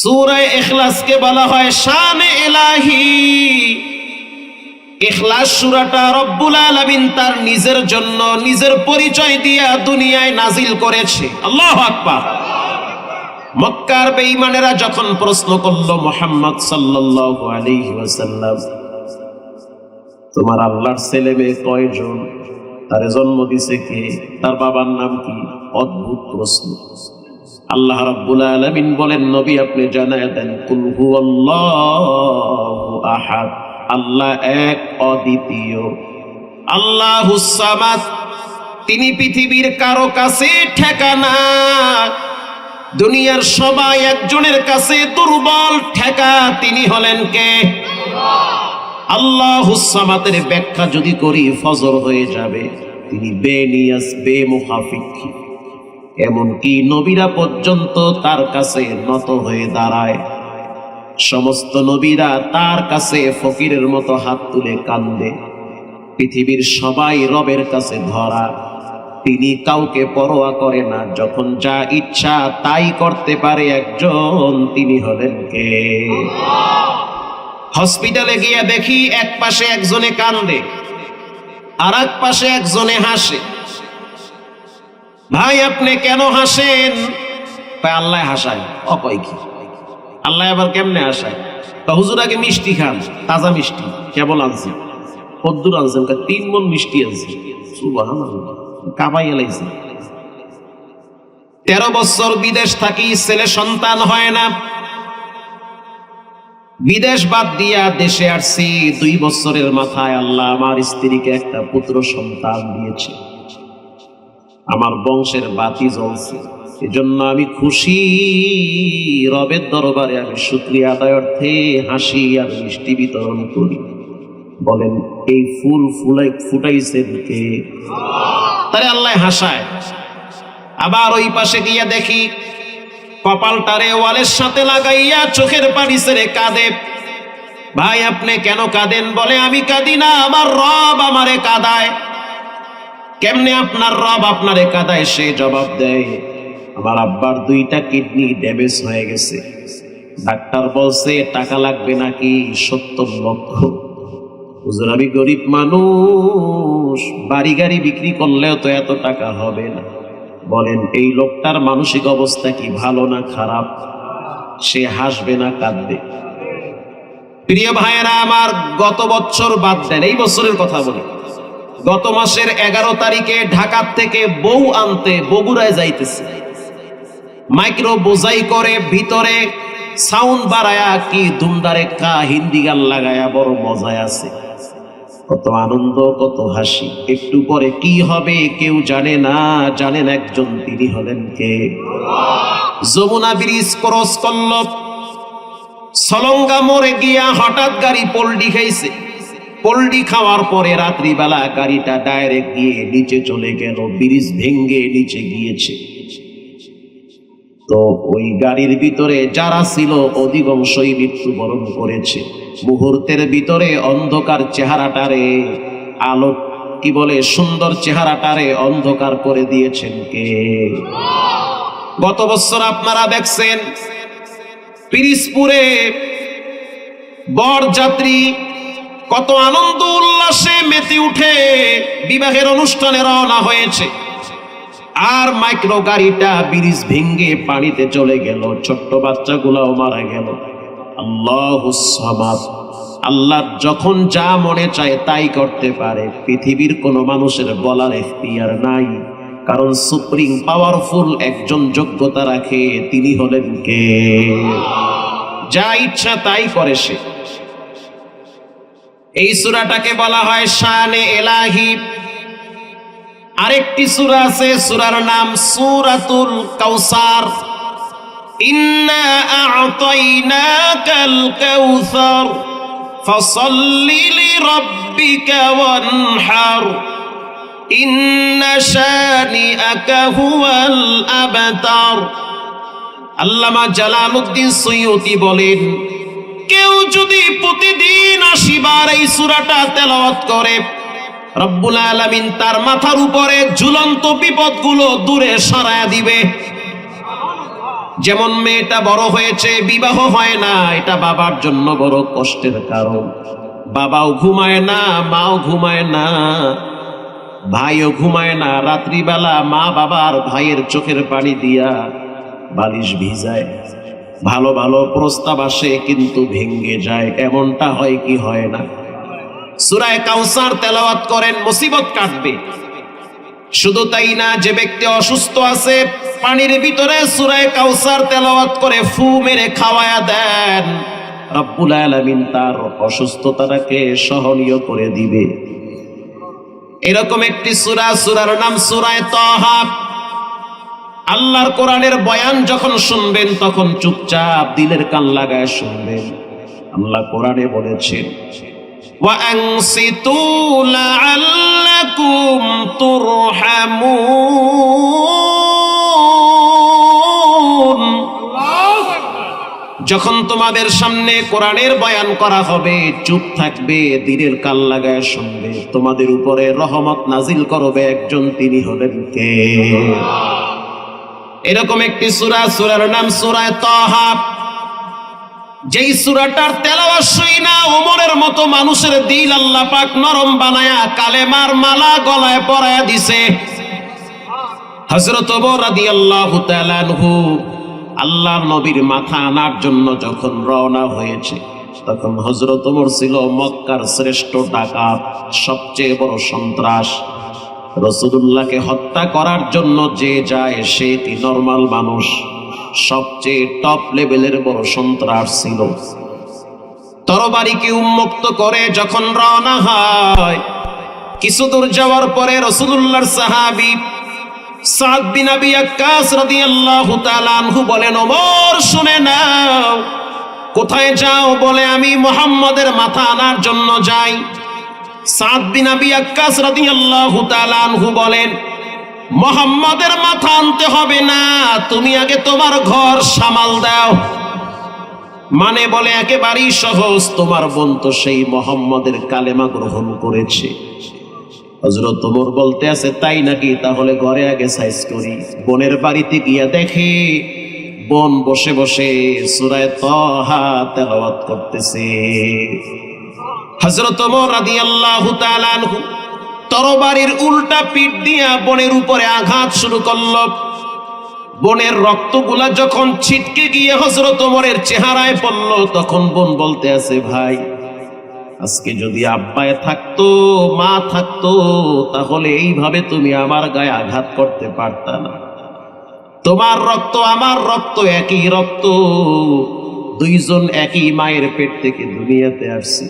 সূরায়ে ইখলাসকে বলা হয় শান ইলাহি। ইখলাস সূরাটা রব্বুল আলামিন তার নিজের জন্য নিজের পরিচয় দিয়া দুনিয়ায় নাজিল করেছে। আল্লাহু আকবার। মক্কার বেঈমানেরা যখন প্রশ্ন করল মোহাম্মদ সাল্লাল্লাহু আলাইহি ওয়াসাল্লাম, তোমার আল্লাহর ছেলে মেয়ে কয়জন? তারে জন্ম দিছে কে? তার বাবার নাম কি? অদ্ভুত প্রশ্ন। আল্লাহ রাব্বুল আলামিন বলেন, নবী আপনি জানায় দেন, কুল হুয়াল্লাহু আহাদ। আল্লাহ এক অদ্বিতীয়। আল্লাহুস সামাদ, তিনি পৃথিবীর কারও কাছে ঠেকানা। দুনিয়ার সবাই একজনের কাছে দুর্বল ঠেকা, তিনি হলেন কে? আল্লাহ ব্যাখ্যা যদি করি, ফজর হয়ে যাবে। তিনি বেনিয়াস বে মুহাফিক। এমনকি নবীরা পর্যন্ত তার কাছে নত হয়ে দাঁড়ায়। সমস্ত নবীরা তার কাছে ফকিরের মতো হাত তুলে কান্দে। পৃথিবীর সবাই রবের কাছে ধরা। তিনি কাউকে পরোয়া করে না, যখন যা ইচ্ছা তাই করতে পারে একজন, তিনি হলেন কে? হসপিটালে গিয়ে দেখি এক পাশে একজনে কান্দে আর এক পাশে একজনে হাসে। ভাই, আপনি কেন হাসেন? আল্লাহ হাসায়। অকয় কি? আল্লাহ আবার কেমনে হাসায়? তা হুজুর আগে মিষ্টি খান, তাজা মিষ্টি, কেবল আনছি কদ্দুর আনছেন তিন মন মিষ্টি আনছি সুবহানাল্লাহ, কাবাই তেরো বছর বিদেশ থাকি, ছেলে সন্তান হয় না। বিদেশ বাদ দিয়া দেশে আসছি, দুই বছরের মাথায় আল্লাহ আমার স্ত্রীকে একটা পুত্র সন্তান দিয়েছে। আমার বংশের বাতি জ্বলছে। এজন্য আমি খুশি। রবের দরবারে আমি শুক্রিয়া আদায় অর্থে হাসি আর মিষ্টি বিতরণ করি। বলেন, এই ফুল ফুলাই ফুটাইছেন কে? তারে আল্লাহ হাসায়। আবার ওই পাশে গিয়া দেখি, কপালটারে ওয়ালের সাথে লাগাইয়া চোখের পানি ছেড়ে কাঁদে। ভাই, আপনি কেন কাঁদেন বলে আমি কাঁদি না, আমার রব আমারে কাঁদায়। কেমনে আপনার রব আপনারে কাঁদায় সে জবাব দেয়? আমার আব্বার দুইটা কিডনি ড্যামেজ হয়ে গেছে। ডাক্তার বলছে, টাকা লাগবে নাকি সত্তর লক্ষ? আমি গরিব মানুষ বাড়ি গাড়ি বিক্রি করলেও তো এত টাকা হবে না। বলেন, এই লোকটার মানসিক অবস্থা কি ভালো না খারাপ? সে হাসবে না, কাঁদবে। প্রিয় ভাইয়েরা, আমার গত বছর বাদ দেন, এই বছরের কথা বলি। গত মাসের এগারো তারিখে ঢাকার থেকে বউ আনতে বগুড়ায় যাইতেছে। মাইক্রো বোঝাই করে ভিতরে সাউন্ড বাড়ায়া কি ধুমদারে কা হিন্দি গান লাগায়া বড় মজায় আছে। কত আনন্দ, কত হাসি। একটু পরে কি হবে কেউ জানে না। জানেন একজন তিনি হলেন কে? যমুনা ব্রিজ ক্রস করল। সলঙ্গা মোড়ে গিয়া হঠাৎ গাড়ি পল্ডি খাইছে। পল্ডি খাওয়ার পরে রাত্রিবেলা গাড়িটা ডাইরেক্ট গিয়ে নিচে চলে গেল, ব্রিজ ভেঙ্গে নিচে গিয়েছে। তো ওই গাড়ির ভিতরে যারা ছিল অধিকাংশই মৃত্যুবরণ করেছে। মুহূর্তের ভিতরে অন্ধকার চেহারাটারে আলো, কি বলে, সুন্দর চেহারাটারে অন্ধকার করে দিয়েছেন কে? গত বছর আপনারা দেখছেন পিরিসপুরে বর যাত্রী কত আনন্দ উল্লাসে মেতে উঠে বিবাহের অনুষ্ঠানে রওনা হয়েছে। আর মাইক্রো গাড়িটা ব্রিজ ভেঙ্গে পানিতে চলে গেল, ছোট্ট বাচ্চাগুলাও মারা গেল। আল্লাহ আল্লাহ যখন যা মনে চায় তাই করতে পারে। পৃথিবীর কোনো মানুষের বলার এখতিয়ার নাই, কারণ সুপ্রিম পাওয়ারফুল একজন যোগ্যতা রাখে, তিনি হলেন কে? যা ইচ্ছা তাই করে সে। এই সুরাটাকে বলা হয় শানে এলাহি। আরেকটি সূরা আছে, সূরার নাম সূরাতুল কাউসার। ইন্না আ'তাইনাকাল কাউসার ফসল্লি লিরাব্বিকা ওয়ানহার। ইন্না শানিআকা হুয়াল আবতার আল্লামা জালালউদ্দিন সৈয়দী বলেন কেউ যদি প্রতিদিন আশিবার এই সূরাটা তেলাওয়াত করে, রব্বুল আলামিন তার মাথার উপরে ঝুলন্ত বিপদগুলো দূরে সরায়া দিবে। যেমন মেয়েটা বড় হয়েছে, বিবাহ হয় না, এটা বাবার জন্য বড় কষ্টের কারণ। বাবাও ঘুমায় না, মাও ঘুমায় না, ভাইও ঘুমায় না, রাত্রিবেলা মা বাবার ভাইয়ের চোখের পানি দিয়া বালিশ ভিজায়। ভালো ভালো প্রস্তাব আসে, কিন্তু ভেঙ্গে যায়। এমনটা হয় কি হয় না? সুরায় কাউসার তেলাওয়াত করেন, মুসিবত কাটবে। শুধু তাই না, যে ব্যক্তি অসুস্থ আছে, পানির ভিতরে সুরায় কাউসার তেলাওয়াত করে ফু মেরে খাওয়ায়া দেন, রব্বুল আলামিন তার অসুস্থতাটাকে সহনীয় করে দিবে। এরকম একটি সূরা, সূরার নাম সূরায়ে তাহা। আল্লাহর কোরআনের বয়ান যখন শুনবেন, তখন চুপচাপ দিলের কান লাগায় শুনবেন। আল্লাহ কোরআনে বলেছেন যখন তোমাদের সামনে কোরআনের বয়ান করা হবে, চুপ থাকবে দিনের কাল লাগায় শুনবে। তোমাদের উপরে রহমত নাজিল করবে একজন, তিনি হলেন কে? এরকম একটি সূরা, সূরার নাম সুরায় তাহা। যেই সূরাটার তেলাওয়াত শুই না, ওমরের মতো মানুষের দিল আল্লাহ পাক নরম বানায়া কালেমার মালা গলায় পরায়া দিছে। হযরত ওমর রাদিয়াল্লাহু তাআলা আনহু আল্লাহর নবীর মাথা আনার জন্য যখন রওনা হয়েছে, তখন হযরত ওমর ছিল মক্কার শ্রেষ্ঠ ডাকাত, সবচেয়ে বড় সন্ত্রাস। রসুলুল্লাহকে হত্যা করার জন্য যে যায়, সে নর্মাল মানুষ। সবচেয়ে টপ লেভেলের বড় সন্ত্রাস ছিল। তরবারিকে উন্মুক্ত করে যখন রওনা হয়, কিছু দূর যাওয়ার পরে রসুলুল্লাহর সাহাবি সাদ আবি আক্কাস রাদিয়াল্লাহু তাআলা আনহু বলেন, ওমর, শুনে নাও। কোথায় যাও বলে আমি মুহাম্মাদের মাথা আনার জন্য যাই। সাদ বিন আবি আক্কাস রাদিয়াল্লাহু তাআলা আনহু বলেন, মোহাম্মদের মাথা আনতে হবে না, তুমি আগে তোমার ঘর সামাল দাও। মানে বলে, একেবারেই সহজ, তোমার বোন তো সেই মোহাম্মদের কালেমা গ্রহণ করেছে। হজরত বলতে আছে, তাই নাকি? তাহলে ঘরে আগে সাইজ করি। বোনের বাড়িতে গিয়া দেখে, বোন বসে বসে সুরায় তহা তেলাওয়াত করতেছে। হজরত আনহু তরবারির উল্টা পিঠ দিয়া বনের উপরে আঘাত শুরু করল। বনের রক্তগুলা যখন ছিটকে গিয়ে হজরত ওমরের চেহারায় পড়ল, তখন বোন বলতে আছে, ভাই, আজকে যদি আব্বায় থাকতো, মা থাকতো, তাহলে এইভাবে তুমি আমার গায়ে আঘাত করতে পারতা না। তোমার রক্ত আমার রক্ত, একই রক্ত, দুইজন একই মায়ের পেট থেকে দুনিয়াতে আসছি।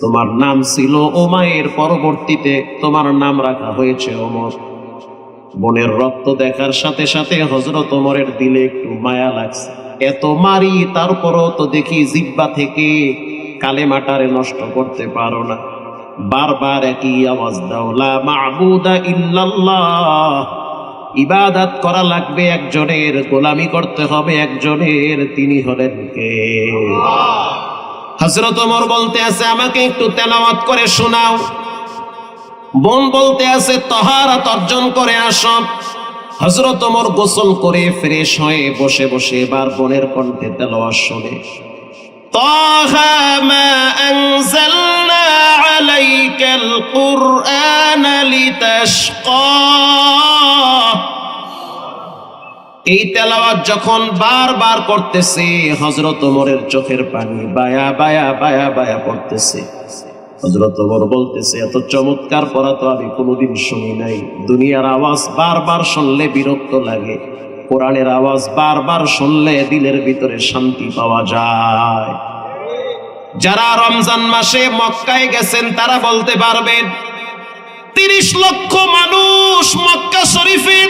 তোমার নাম ছিল ওমায়ের পরবর্তীতে, তোমার নাম রাখা হয়েছে ওমর। বোনের রক্ত দেখার সাথে সাথে হজরত ওমরের দিলে একটু মায়া লাগছে। এত মারি, তারপরও তো দেখি জিব্বা থেকে কালেমাটারে নষ্ট করতে পারো না। বারবার একই আওয়াজ দাও, লা মাবুদা ইল্লাল্লাহ। ইবাদত করা লাগবে একজনের, গোলামি করতে হবে একজনের, তিনি হলেন কে? হজরত ওমর বলতে আছে আমাকে একটু তেলাওয়াত করে শোনাও বোন বলতে আছে তহারাত অর্জন করে আস হজরত ওমর গোসল করে ফ্রেশ হয়ে বসে বসে এবার বোনের কণ্ঠে তেলাওয়াত শোনে طه ما أنزلنا عليك القرآن لتشقى এই তেলাওয়াত যখন বারবার করতেছে হজরত ওমরের চোখের পানি বায়া বায়া বায়া বায়া পড়তেছে। হজরত ওমর বলতেছে, এত চমৎকার পড়া তো আমি কোনোদিন শুনি নাই। দুনিয়ার আওয়াজ বারবার শুনলে বিরক্ত লাগে। কোরআনের আওয়াজ বারবার শুনলে দিলের ভিতরে শান্তি পাওয়া যায়। যারা রমজান মাসে মক্কায় গেছেন, তারা বলতে পারবেন, তিরিশ লক্ষ মানুষ মক্কা শরীফে দাঁড়ায় দাঁড়ায়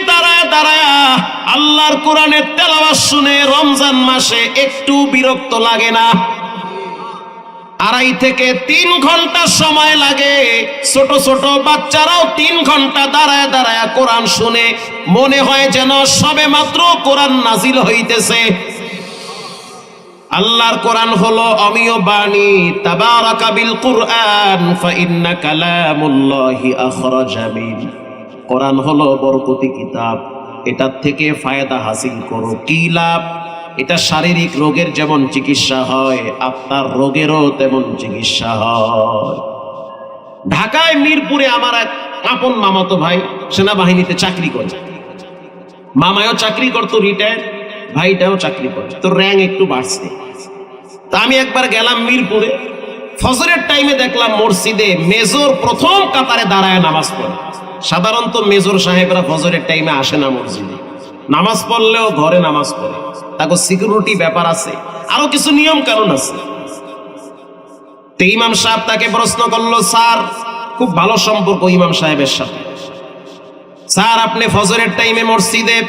আল্লাহর কোরআনের তেলাওয়াত শুনে রমজান মাসে একটু বিরক্ত লাগে না। আড়াই থেকে তিন ঘণ্টা সময় লাগে। ছোট ছোট বাচ্চারাও তিন ঘণ্টা দাঁড়ায় দাঁড়ায় কোরআন শুনে। মনে হয় যেন সবে মাত্র কোরআন নাজিল হইতেছে। আল্লাহর কোরআন হলো অমিয় বাণী, তাবারাকা বিল কুরআন, ফাইন্না কালামুল্লাহি আখরাজা মিন। কোরআন হলো বরকতি কিতাব। এটার থেকে ফায়দা হাসিল করো। কি লাভ? এটা শারীরিক রোগের যেমন চিকিৎসা হয় আত্মার রোগেরও তেমন চিকিৎসা হয়। ঢাকায় মিরপুরে আমার এক আপন মামাতো ভাই সেনাবাহিনীতে চাকরি করে। মামায়ও চাকরি করতো রিটায়ার ভাইটাও চাকরি করে। তো র্যাঙ্ক একটু বাড়ছে। তা আমি একবার গেলাম মিরপুরে। ফজরের টাইমে দেখলাম মসজিদে মেজর প্রথম কাতারে দাঁড়ায় নামাজ পড়ে। সাধারণত মেজর সাহেবরা ফজরের টাইমে আসে না মসজিদে। নামাজ পড়লেও ঘরে নামাজ পড়ে। তাকে সিকিউরিটি ব্যাপার আছে। আরও কিছু নিয়ম কানুন আছে। তো ইমাম সাহেব তাকে প্রশ্ন করল, স্যার, খুব ভালো সম্পর্ক ইমাম সাহেবের সাথে। স্যার, আপনি ফজরের টাইমে মসজিদে?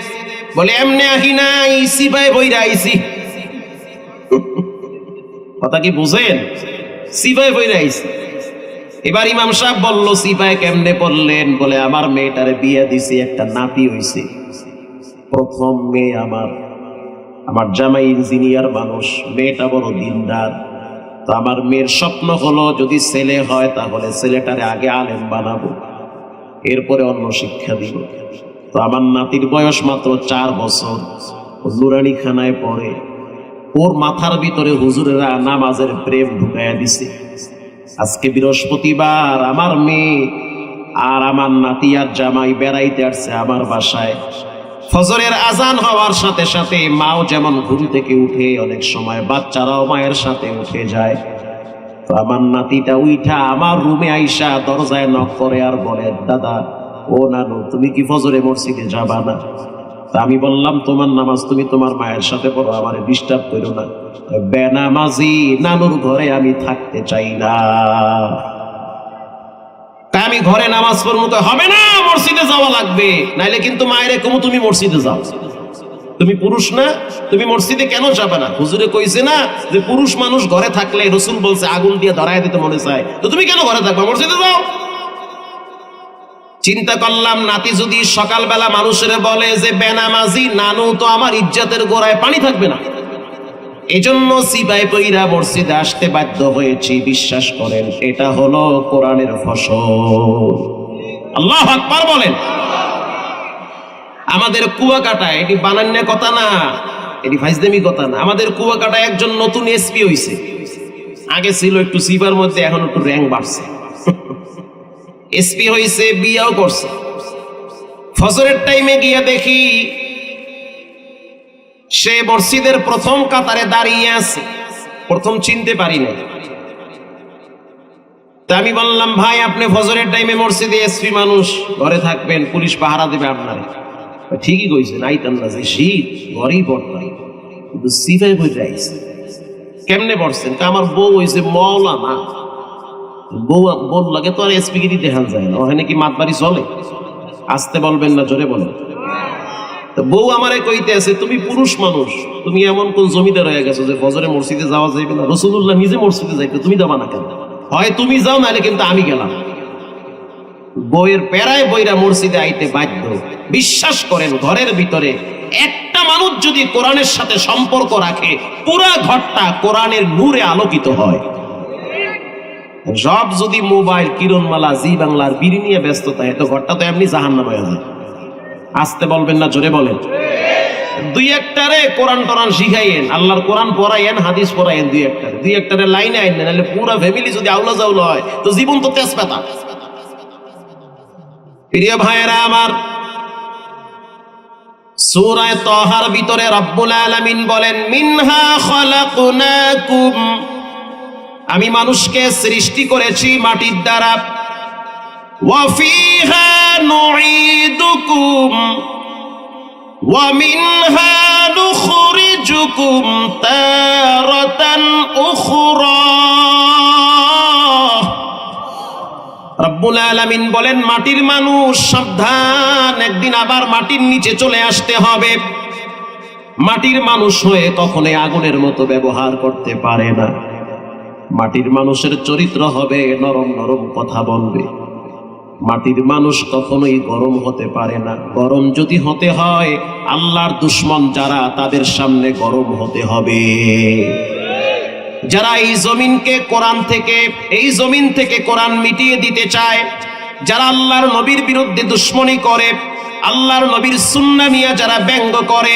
বলে, এমনি আহি না ইসি ভাই, বইরা আইসি। কথা কি বুঝেন? সিপাই বইরা আইসি। এবার ইমাম সাহেব বলল সিপাই কেমনে পড়লেন? বলে, আমার মেয়েটারে বিয়ে দিছি, একটা নাতি হইছে। প্রথম মেয়ে আমার। আমার জামাই ইঞ্জিনিয়ার মানুষ, মেয়েটা বড় দিনদার। তো আমার মেয়ের স্বপ্ন হলো, যদি ছেলে হয়, তাহলে ছেলেটারে আগে আলেম বানাবো। এরপরে অন্য শিক্ষা দিব। তো আমার নাতির বয়স মাত্র চার বছর। নুরানি খানায় পড়ে। ওর মাথার ভিতরে হুজুরেরা নামাজের প্রেম ঢুকাইয়া দিছে। আজকে বৃহস্পতিবার আমার মেয়ে আর আমার নাতি আর জামাই বেড়াইতে আসছে আমার বাসায়। ফজরের আজান হওয়ার সাথে সাথে মাও যেমন ঘুম থেকে উঠে অনেক সময় বাচ্চারাও মায়ের সাথে উঠে যায়। তো আমার নাতিটা উইঠা আমার রুমে আইসা দরজায় নক করে আর বলে, দাদা, ও নানু তুমি কি ফজরে মসজিদে যাবা না? তা আমি বললাম, তোমার নামাজ তুমি তোমার মায়ের সাথে পড়ো, আমার ডিস্টার্ব করো না। বেনামাজি নানুর ঘরে আমি থাকতে চাই না। তাই আমি ঘরে নামাজ পড়ব তো হবে না, মসজিদে যাওয়া লাগবে। নাইলে কিন্তু মায়ের কমু, তুমি মসজিদে যাও। তুমি পুরুষ না, তুমি মসজিদে কেন যাবে না? হুজুরে কইছে না যে পুরুষ মানুষ ঘরে থাকলে রসুল বলছে, আগুন দিয়ে ধরায় দিতে মনে চায়। তো তুমি কেন ঘরে থাকবা? মসজিদে যাও। চিন্তা করলাম, নাতি যদি সকালবেলা মানুষের বলে যে, বেনামাজি নানু তো আমার ইজ্জতের গোড়ায় পানি থাকবে না। এজন্য সিবাই পইরা মসজিদে আসতে বাধ্য হয়েছি, বিশ্বাস করেন, এটা হলো কোরআনের ফসল। আল্লাহ আকবার বলেন। আমাদের কুয়াকাটায় এটি বানান্য কথা না, এটি ফাইজদেমি কথা না। আমাদের কুয়াকাটায় একজন নতুন এসপি হইছে। আগে ছিল একটু সিবার মধ্যে, এখন একটু র্যাঙ্ক বাড়ছে। এসপি হইছে, বিয়াও করছে। ফজরের টাইমে গিয়ে দেখি সে মসজিদের প্রথম কাতারে দাঁড়িয়ে আছে। প্রথম চিনতে পারি না তা আমি বললাম, ভাই, আপনি ফজরের টাইমে মসজিদে এসপি মানুষ, ঘরে থাকবেন, পুলিশ পাহারা দেবে আপনারে। ঠিকই কইছেন আইতাম না যে শীত, ঘরেই পড়তাম কিন্তু সিফাই বই আইছে। কেমনে পড়ছেন? তা আমার বউ হইছে মৌলা না বউ বউ লাগে তো আর এসপি গিরি দেখান যায় না। ওখানে কি মাতবাড়ি চলে? আসতে বলবেন না, জোরে বলেন। বউ আমারে কইতে আছে, তুমি পুরুষ মানুষ, তুমি এমন কোন জমিদার হয়ে গেছো যে ফজরে মসজিদে যাওয়া যাইবে না রসুল্লাহ নিজে মসজিদে যাইতে তুমি যাবা না কেন? হয় তুমি যাও, নাহলে কিন্তু আমি গেলাম। বইয়ের পেরায় বইরা মসজিদে আইতে বাধ্য। বিশ্বাস করেন, ঘরের ভিতরে একটা মানুষ যদি কোরআনের সাথে সম্পর্ক রাখে, পুরা ঘরটা কোরআনের নূরে আলোকিত হয়। সব যদি মোবাইল, কিরণমালা, জি বাংলার বিড়ি নিয়ে ব্যস্ত থাকে তো ঘরটা তো এমনি জাহান্নাম হয়ে যায়। আসতে বলবেন না, জোরে বলেন। দুই একটারে কোরআন টোরান শিখাইয়েন, আল্লাহর কোরআন পড়াইয়েন, হাদিস পড়াইয়েন দুই একটারে। দুই একটারে লাইনে আইন নাহলে পুরো ফ্যামিলি যদি আউলা জাউলা হয়, তো জীবন তো তেজ পেতা প্রিয় ভাইয়েরা আমার, সূরায়ে তহার ভিতরে রব্বুল আলামিন বলেন, মিনহা খালাকনাকুম। আমি মানুষকে সৃষ্টি করেছি মাটির দ্বারা। ওয়াফিহা নুঈদুকুম ومنها نخرجكم تارة أخرى রব্বুল আলামিন বলেন মাটির মানুষ সাবধান একদিন আবার মাটির নিচে চলে আসতে হবে মাটির মানুষ হয়ে কখনোই আগুনের মতো ব্যবহার করতে পারে না মাটির মানুষের চরিত্র হবে নরম নরম কথা বলবে মাটির মানুষ কখনোই গরম হতে পারে না। গরম যদি হতে হয়, আল্লাহর দুশ্মন যারা তাদের সামনে গরম হতে হবে। যারা এই জমিনকে কোরআন থেকে, এই জমিন থেকে কোরআন মিটিয়ে দিতে চায়, যারা আল্লাহর নবীর বিরুদ্ধে দুশ্মনী করে, আল্লাহর নবীর সুন্না নিয়ে যারা ব্যঙ্গ করে,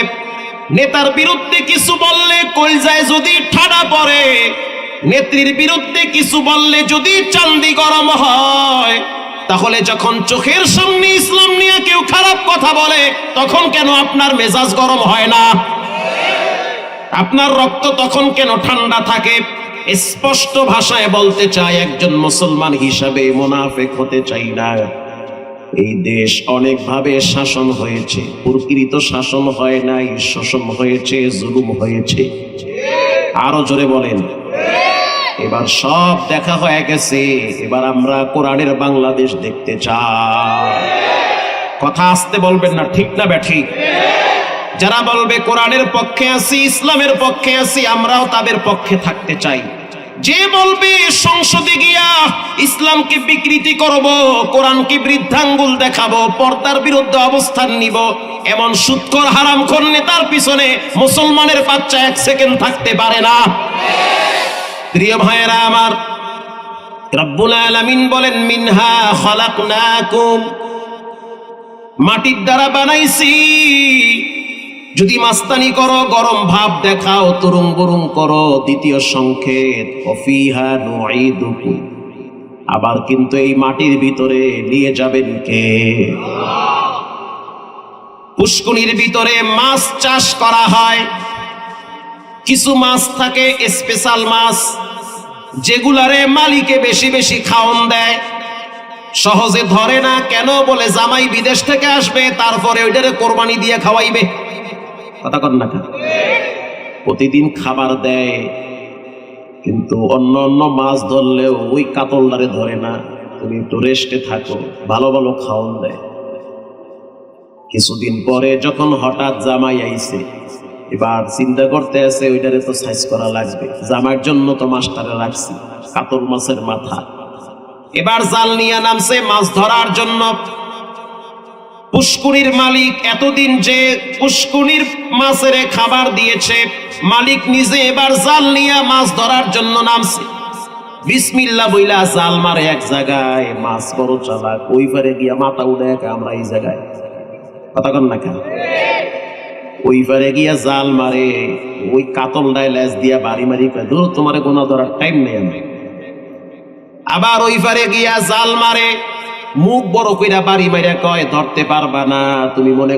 নেতার বিরুদ্ধে কিছু বললে কলজায় যদি ঠাডা পড়ে, নেত্রীর বিরুদ্ধে কিছু বললে যদি চান্দি গরম হয় তাহলে যখন চোখের সামনে ইসলাম নিয়ে কেউ খারাপ কথা বলে, তখন কেন আপনার মেজাজ গরম হয় না? আপনার রক্ত তখন কেন ঠান্ডা থাকে? স্পষ্ট ভাষায় বলতে চাই, একজন মুসলমান হিসাবে মোনাফেক হতে চাই না। এই দেশ অনেকভাবে শাসন হয়েছে। প্রকৃত শাসন হয় নাই, শোষণ হয়েছে, জুলুম হয়েছে। আরও জোরে বলেন। এবার সব দেখা হয়ে গেছে। এবার আমরা কোরআনের বাংলাদেশ দেখতে চাই। কথা আসতে বলবেন না, ঠিক না ব্যাঠিক যারা বলবে কোরআনের পক্ষে আছি, ইসলামের পক্ষে আছি, আমরাও তাদের পক্ষে থাকতে চাই। যে বলবে, সংসদে গিয়া ইসলামকে বিকৃতি করব, কোরআনকে বৃদ্ধাঙ্গুল দেখাবো, পর্দার বিরুদ্ধে অবস্থান নিব, এমন সুৎকর হারাম নেতার পিছনে মুসলমানের বাচ্চা এক সেকেন্ড থাকতে পারে না। প্রিয় ভাইয়েরা আমার, রব্বুল আলামিন বলেন, মিনহা খালাকনাকুম। মাটির দ্বারা বানাইছি। যদি মাস্তানি করো, গরম ভাব দেখাও তরুং বরুং করো, দ্বিতীয় সংকেত, অফিহা নুঈদুকুম। আবার কিন্তু এই মাটির ভিতরে নিয়ে যাবেন কে? পুষ্কুনির ভিতরে মাছ চাষ করা হয়। কিছু মাছ থাকে স্পেশাল মাছ, যেগুলারে মালিকে বেশি বেশি খাওন দেয়। সহজে ধরে না কেন বলে জামাই বিদেশ থেকে আসবে, তারপরে ওইটারে কোরবানি দিয়ে খাওয়াইবে। কথা কর না প্রতিদিন খাবার দেয়, কিন্তু অন্য অন্য মাছ ধরলেও ওই কাতলদারে ধরে না। তুমি একটু রেস্টে থাকো, ভালো ভালো খাওয়ান দেয়। কিছুদিন পরে যখন হঠাৎ জামাই আইছে এবার চিন্তা করতে আছে, ওইটারে তো সাইজ করা লাগবে। জামার জন্য তো মাস্টারে রাখছি কাতল মাছের মাথা। এবার জাল নিয়ে নামছে, মাছ ধরার জন্য। পুষ্কুনির মালিক এতদিন যে পুষ্কুনির মাছের খাবার দিয়েছে, মালিক নিজে এবার জাল নিয়ে মাছ ধরার জন্য নামছে। বিসমিল্লা বইলা জাল মারে এক জায়গায়, মাছ বড় চালাক ওই পারে গিয়া মাথা উঠে আমরা এই জায়গায়। কথা কন না কেন? ওই পারে গিয়া জাল মারে, ওই কাতল ডায় লেজ দিয়া বাড়ি মারি কয়, ধরো, তোমার কোনো ধরার টাইম নেই আমি। আবার ওই পারে গিয়া জাল মারে, মুখ বড় কইরা বাড়ি মারিয়া কয়, ধরতে পারবা না, তুমি মনে